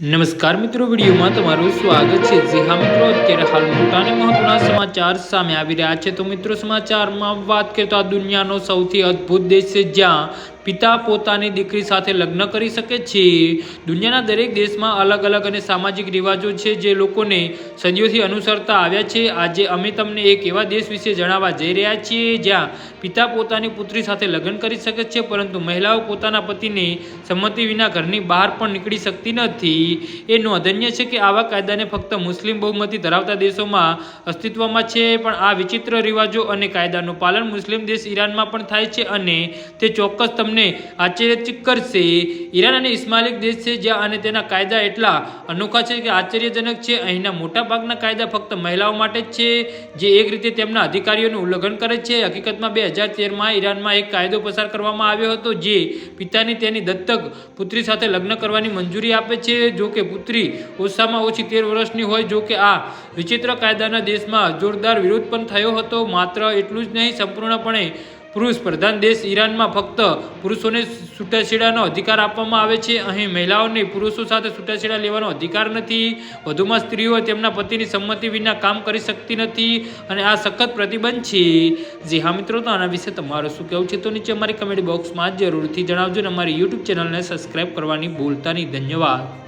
નમસ્કાર મિત્રો, વિડીયોમાં તમારું સ્વાગત છે. જી હા મિત્રો, અત્યારે હાલ મોટા મહત્વના સમાચાર સામે આવી રહ્યા છે. તો મિત્રો, સમાચારમાં વાત કરીએ તો આ દુનિયાનો સૌથી અદ્ભુત દેશ છે જ્યાં પિતા પોતાની દીકરી સાથે લગ્ન કરી શકે છે. દુનિયાના દરેક દેશમાં અલગ અલગ અને સામાજિક રિવાજો છે જે લોકોને સદીઓથી અનુસરતા આવ્યા છે. આજે અમે તમને એક એવા દેશ વિશે જણાવવા જઈ રહ્યા છીએ જ્યાં પિતા પોતાની પુત્રી સાથે લગ્ન કરી શકે છે, પરંતુ મહિલાઓ પોતાના પતિની સંમતિ વિના ઘરની બહાર પણ નીકળી શકતી નથી. એ નોંધનીય છે કે આવા કાયદાને ફક્ત મુસ્લિમ બહુમતી ધરાવતા દેશોમાં અસ્તિત્વમાં છે, પણ આ વિચિત્ર રિવાજો અને કાયદાનું પાલન મુસ્લિમ દેશ ઈરાનમાં પણ થાય છે અને તે ચોક્કસ તમને આશ્ચર્યચિત કરશે. ઈરાન અને ઇસ્માલિક દેશ છે જ્યાં અને તેના કાયદા એટલા અનોખા છે કે આશ્ચર્યજનક છે. અહીંના મોટાભાગના કાયદા ફક્ત મહિલાઓ માટે જ છે, જે એક રીતે તેમના અધિકારીઓનું ઉલ્લંઘન કરે છે. હકીકતમાં બે હજાર તેરમાં ઈરાનમાં એક કાયદો પસાર કરવામાં આવ્યો હતો, જે પિતાની તેની દત્તક પુત્રી સાથે લગ્ન કરવાની મંજૂરી આપે છે. જો કે પુત્રી ઓછામાં ઓછી તેર વર્ષની હોય, જો કે આ વિચિત્ર કાયદાના દેશમાં જોરદાર વિરોધ પણ થયો હતો. માત્ર એટલું જ નહીં, સંપૂર્ણપણે પુરુષ પ્રધાન દેશ ઈરાનમાં ફક્ત પુરુષોને છૂટાછેડાનો અધિકાર આપવામાં આવે છે. અહીં મહિલાઓને પુરુષો સાથે છૂટાછેડા લેવાનો અધિકાર નથી. વધુમાં સ્ત્રીઓ તેમના પતિની સંમતિ વિના કામ કરી શકતી નથી અને આ સખત પ્રતિબંધ છે. જી હા મિત્રો, તો આના વિશે તમારું શું કહેવું છે તો નીચે અમારી કમેન્ટ બોક્સમાં જરૂરથી જણાવજો અને અમારી યુટ્યુબ ચેનલને સબસ્ક્રાઈબ કરવાની ભૂલતા નહીં. ધન્યવાદ.